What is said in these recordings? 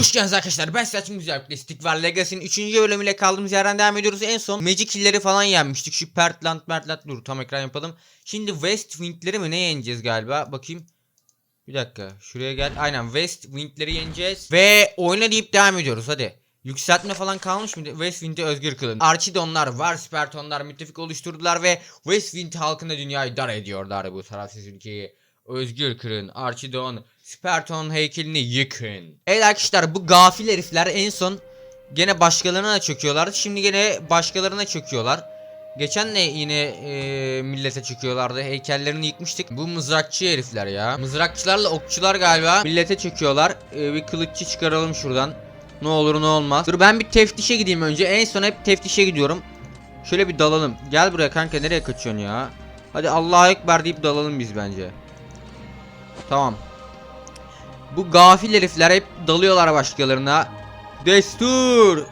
Hoş geldiniz arkadaşlar. Ben Selçuk Güzel Stick var. Legacy'nin 3. bölümüyle kaldığımız yerden devam ediyoruz. En son Magic Kill'leri falan yenmiştik. Şu Pertland, Mertland dur tam ekran yapalım. Şimdi West Wind'leri mi ne yeneceğiz galiba? Bakayım. Bir dakika. Şuraya gel. Aynen West Wind'leri yeneceğiz. Ve oyna deyip devam ediyoruz hadi. Yükseltme falan kalmış mıydı? West Wind'i özgür kılın. Archidonlar, var Spartonlar müttefik oluşturdular ve West Wind halkına dünyayı dar ediyorlar bu tarafsız ülkeyi. Özgür kırın. Archidon, Sparton heykelini yıkın. Evet arkadaşlar bu gafil herifler en son gene başkalarına da çöküyorlardı. Şimdi gene başkalarına çöküyorlar. Geçen de yine e, millete çöküyorlardı. Heykellerini yıkmıştık. Bu mızrakçı herifler ya. Mızrakçılarla okçular galiba millete çöküyorlar. E, bir kılıççı çıkaralım şuradan. Ne olur ne olmaz. Dur ben bir teftişe gideyim önce. En son hep teftişe gidiyorum. Şöyle bir dalalım. Gel buraya kanka nereye kaçıyorsun ya? Hadi Allah'a ekber deyip dalalım biz bence. Tamam. Bu gafil herifler hep dalıyorlar başkalarına. Destur.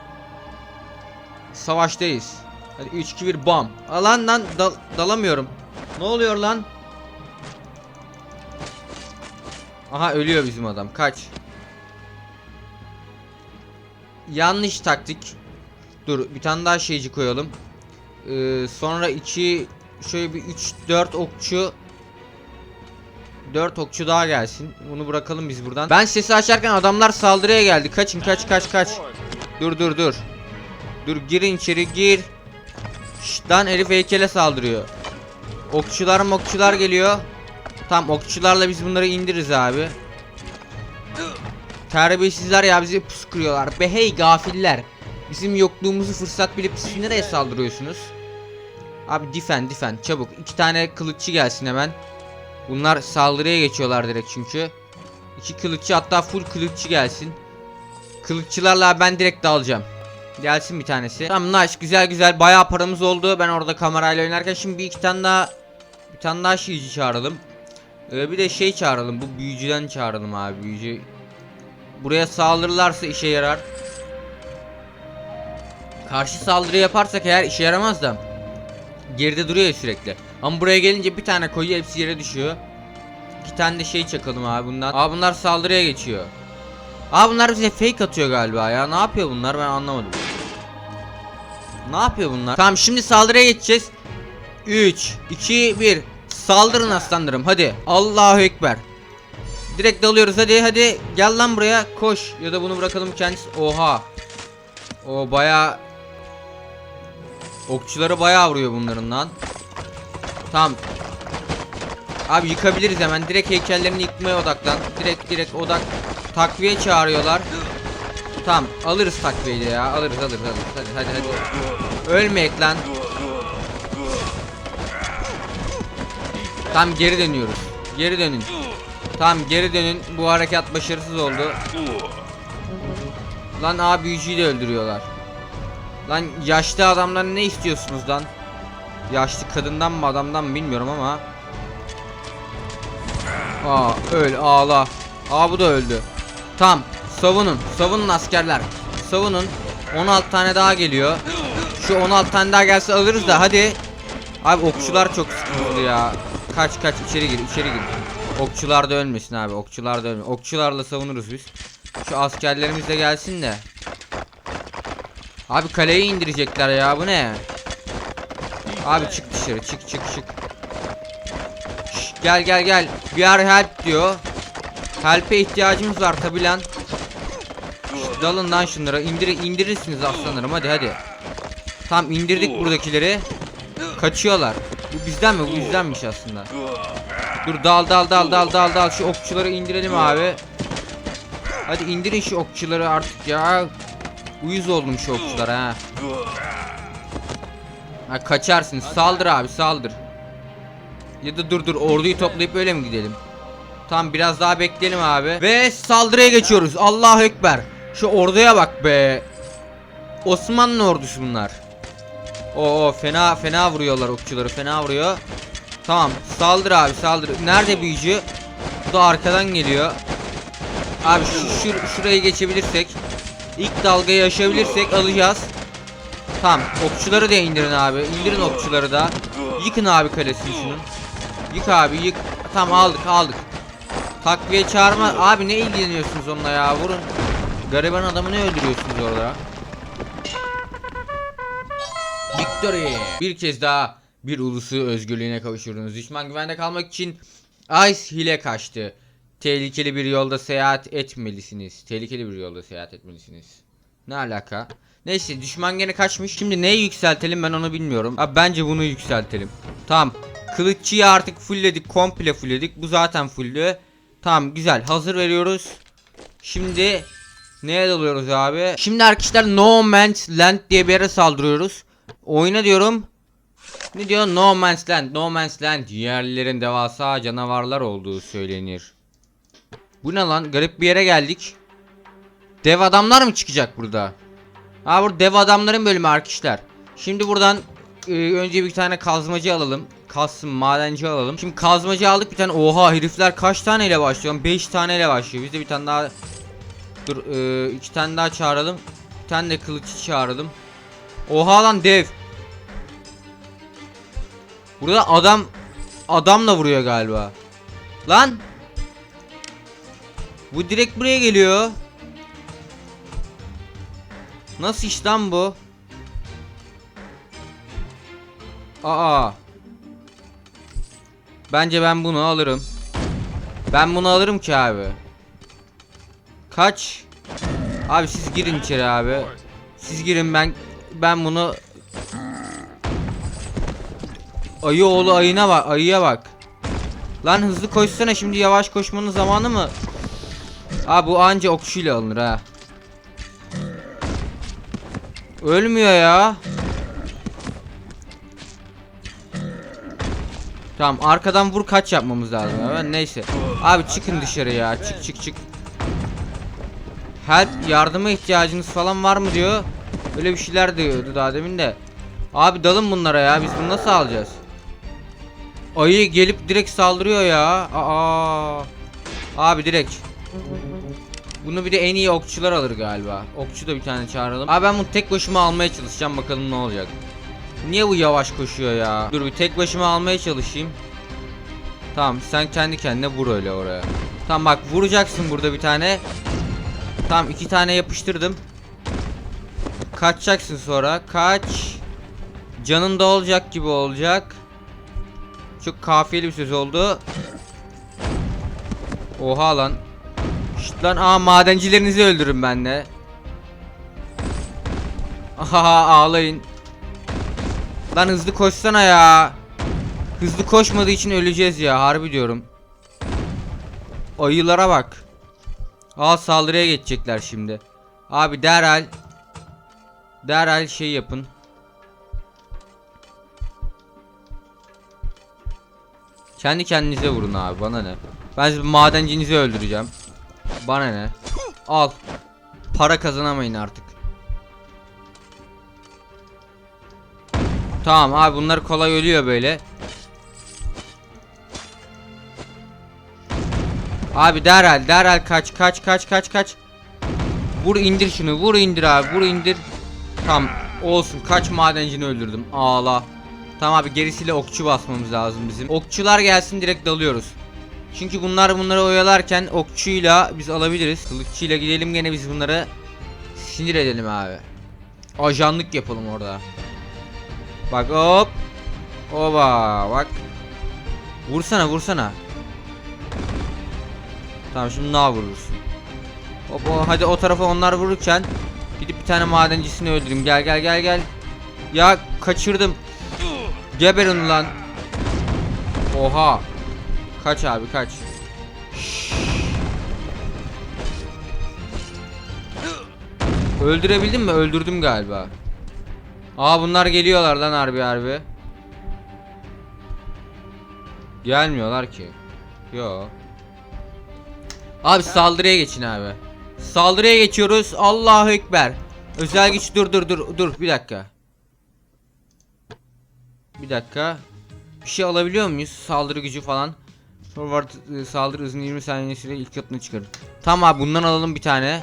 Savaştayız. Hadi 3 2 1 bam. Alan lan dal- dalamıyorum. Ne oluyor lan? Aha ölüyor bizim adam. Kaç. Yanlış taktik. Dur bir tane daha şeyci koyalım. Ee, sonra iki şöyle bir 3 4 okçu 4 okçu daha gelsin. Bunu bırakalım biz buradan. Ben sesi açarken adamlar saldırıya geldi. Kaçın kaç kaç kaç. Dur dur dur. Dur girin içeri gir. Şşt lan herif heykele saldırıyor. Okçular mokçular geliyor. Tam okçularla biz bunları indiririz abi. Terbiyesizler ya bizi pus kırıyorlar. Be hey gafiller. Bizim yokluğumuzu fırsat bilip siz nereye saldırıyorsunuz? Abi difen difen çabuk. iki tane kılıççı gelsin hemen. Bunlar saldırıya geçiyorlar direkt çünkü. İki kılıççı hatta full kılıççı gelsin. Kılıççılarla ben direkt dalacağım. Gelsin bir tanesi. Tamam nice güzel güzel bayağı paramız oldu. Ben orada kamerayla oynarken şimdi bir iki tane daha bir tane daha şeyci çağıralım. Ee, bir de şey çağıralım. Bu büyücüden çağıralım abi büyücü. Buraya saldırırlarsa işe yarar. Karşı saldırı yaparsak eğer işe yaramaz da. Geride duruyor sürekli. Ama buraya gelince bir tane koyuyor hepsi yere düşüyor. İki tane de şey çakalım abi bundan. Aa bunlar saldırıya geçiyor. Aa bunlar bize fake atıyor galiba ya. Ne yapıyor bunlar ben anlamadım. Ne yapıyor bunlar? Tamam şimdi saldırıya geçeceğiz. 3 2 1 Saldırın aslanlarım hadi. Allahu ekber. Direkt dalıyoruz hadi hadi. Gel lan buraya koş. Ya da bunu bırakalım kendisi. Oha. O baya Okçuları bayağı vuruyor bunların lan. Tamam. Abi yıkabiliriz hemen. Direkt heykellerini yıkmaya odaklan. Direkt direkt odak. Takviye çağırıyorlar. Tamam alırız takviyeyi ya. Alırız alırız alırız. Hadi hadi hadi. Ölmeyek lan. Tamam geri dönüyoruz. Geri dönün. Tamam geri dönün. Bu harekat başarısız oldu. Lan abi büyücüyü de öldürüyorlar. Lan yaşlı adamdan ne istiyorsunuz lan? Yaşlı kadından mı adamdan mı bilmiyorum ama. Aa öl ağla. Aa bu da öldü. Tam savunun savunun askerler. Savunun 16 tane daha geliyor. Şu 16 tane daha gelse alırız da hadi. Abi okçular çok sıkıntılı ya. Kaç kaç içeri gir içeri gir. Okçular da ölmesin abi okçular da ölmesin. Okçularla savunuruz biz. Şu askerlerimiz de gelsin de. Abi kaleyi indirecekler ya bu ne? Abi çık dışarı çık çık çık. Şş, gel gel gel. We are help diyor. Help'e ihtiyacımız var tabi lan. Şş, dalın lan şunlara indir indirirsiniz aslanlarım hadi hadi. Tamam indirdik buradakileri. Kaçıyorlar. Bu bizden mi? Bu bizdenmiş aslında. Dur dal dal dal dal dal dal şu okçuları indirelim abi. Hadi indirin şu okçuları artık ya. Uyuz oldum şu okçulara ha. Ha kaçarsın. Saldır abi saldır. Ya da dur dur orduyu toplayıp öyle mi gidelim? Tamam biraz daha bekleyelim abi. Ve saldırıya geçiyoruz. Allahu Ekber. Şu orduya bak be. Osmanlı ordusu bunlar. Oo fena fena vuruyorlar okçuları fena vuruyor. Tamam saldır abi saldır. Nerede büyücü? Bu da arkadan geliyor. Abi şu, şu şurayı geçebilirsek ilk dalgayı aşabilirsek alacağız. Tamam okçuları da indirin abi. İndirin okçuları da. Yıkın abi kalesini şunun. Yık abi yık. Tamam aldık aldık. Takviye çağırma. Abi ne ilgileniyorsunuz onunla ya vurun. Gariban adamını öldürüyorsunuz orada. Victory. Bir kez daha bir ulusu özgürlüğüne kavuşurdunuz. Düşman güvende kalmak için Ice hile kaçtı. Tehlikeli bir yolda seyahat etmelisiniz. Tehlikeli bir yolda seyahat etmelisiniz. Ne alaka? Neyse düşman gene kaçmış. Şimdi neyi yükseltelim ben onu bilmiyorum. Abi bence bunu yükseltelim. Tamam. Kılıççıyı artık fullledik. Komple fullledik. Bu zaten fulldü. Tamam güzel. Hazır veriyoruz. Şimdi neye dalıyoruz abi? Şimdi arkadaşlar No Man's Land diye bir yere saldırıyoruz. Oyuna diyorum. Ne diyor? No Man's Land. No Man's Land. Yerlilerin devasa canavarlar olduğu söylenir. Bu ne lan? Garip bir yere geldik. Dev adamlar mı çıkacak burada? Ha burada dev adamların bölümü arkadaşlar. Şimdi buradan e, önce bir tane kazmacı alalım. Kazsın madenci alalım. Şimdi kazmacı aldık bir tane. Oha herifler kaç taneyle başlıyor? 5 taneyle başlıyor. Biz de bir tane daha Dur e, iki tane daha çağıralım. Bir tane de kılıççı çağıralım. Oha lan dev. Burada adam adamla vuruyor galiba. Lan. Bu direkt buraya geliyor. Nasıl iş lan bu? Aa. Bence ben bunu alırım. Ben bunu alırım ki abi. Kaç? Abi siz girin içeri abi. Siz girin ben ben bunu Ayı oğlu ayına bak ayıya bak. Lan hızlı koşsana şimdi yavaş koşmanın zamanı mı? Aa bu anca okşuyla alınır ha. Ölmüyor ya. Tamam arkadan vur kaç yapmamız lazım. Evet, neyse. Abi çıkın dışarı ya. Çık çık çık. Help yardıma ihtiyacınız falan var mı diyor. Öyle bir şeyler diyordu daha demin de. Abi dalın bunlara ya. Biz bunu nasıl alacağız? Ayı gelip direkt saldırıyor ya. Aa. Abi direkt. Bunu bir de en iyi okçular alır galiba. Okçu da bir tane çağıralım. Abi ben bunu tek başıma almaya çalışacağım bakalım ne olacak. Niye bu yavaş koşuyor ya? Dur bir tek başıma almaya çalışayım. Tamam sen kendi kendine vur öyle oraya. Tamam bak vuracaksın burada bir tane. Tamam iki tane yapıştırdım. Kaçacaksın sonra. Kaç. Canın da olacak gibi olacak. Çok kafiyeli bir söz oldu. Oha lan. Lan aa madencilerinizi öldürün ben de. Aha ağlayın. Lan hızlı koşsana ya. Hızlı koşmadığı için öleceğiz ya harbi diyorum. Ayılara bak. Aa saldırıya geçecekler şimdi. Abi derhal derhal şey yapın. Kendi kendinize vurun abi bana ne. Ben madencinizi öldüreceğim. Bana ne. Al. Para kazanamayın artık. Tamam abi bunlar kolay ölüyor böyle. Abi derhal derhal kaç kaç kaç kaç kaç. Vur indir şunu vur indir abi vur indir. Tamam olsun kaç madencini öldürdüm ağla. Tamam abi gerisiyle okçu basmamız lazım bizim. Okçular gelsin direkt dalıyoruz. Çünkü bunlar bunları oyalarken okçuyla biz alabiliriz. Kılıççıyla gidelim gene biz bunları sinir edelim abi. Ajanlık yapalım orada. Bak hop. Oba bak. Vursana vursana. Tamam şimdi daha vurursun. Hop o, hadi o tarafa onlar vururken gidip bir tane madencisini öldüreyim. Gel gel gel gel. Ya kaçırdım. Geberin lan. Oha. Kaç abi kaç. Öldürebildim mi? Öldürdüm galiba. Aa bunlar geliyorlar lan harbi harbi. Gelmiyorlar ki. Yo. Abi saldırıya geçin abi. Saldırıya geçiyoruz. Allahu ekber. Özel güç dur dur dur dur bir dakika. Bir dakika. Bir şey alabiliyor muyuz? Saldırı gücü falan. Forward e, saldırı hızını 20 saniye süre ilk katını çıkarır. Tamam abi bundan alalım bir tane.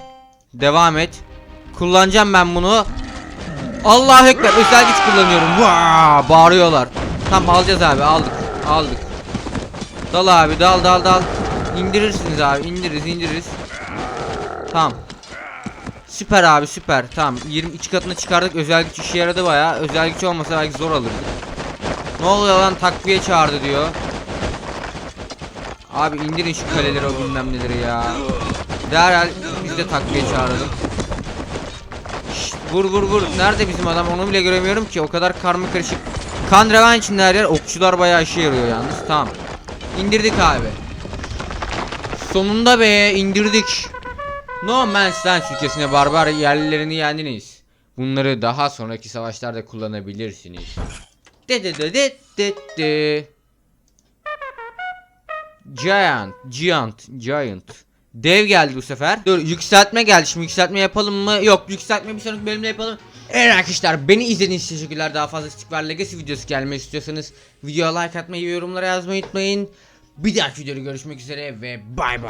Devam et. Kullanacağım ben bunu. Allahu ekber özel güç kullanıyorum. Vaa, bağırıyorlar. Tamam alacağız abi aldık. Aldık. Dal abi dal dal dal. İndirirsiniz abi indiririz indiririz. Tamam. Süper abi süper. Tamam 22 katına çıkardık. Özel güç işe yaradı bayağı. Özel güç olmasa belki zor alırdık. Ne oluyor lan takviye çağırdı diyor. Abi indirin şu kaleleri o bilmem neleri ya. Derhal biz de takviye çağıralım. Şşt, vur vur vur. Nerede bizim adam onu bile göremiyorum ki. O kadar karma karışık. Kan revan içinde her yer. Okçular bayağı işe yarıyor yalnız. Tamam. İndirdik abi. Sonunda be indirdik. No Man's Land ülkesine barbar yerlilerini yendiniz. Bunları daha sonraki savaşlarda kullanabilirsiniz. De de de de de de. Giant, Giant, Giant. Dev geldi bu sefer. Dur yükseltme geldi. Şimdi yükseltme yapalım mı? Yok yükseltme bir sonraki bölümde yapalım. Evet arkadaşlar beni izlediğiniz için teşekkürler. Daha fazla Stick var Legacy videosu gelmek istiyorsanız videoya like atmayı ve yorumlara yazmayı unutmayın. Bir dahaki videoda görüşmek üzere ve bay bay.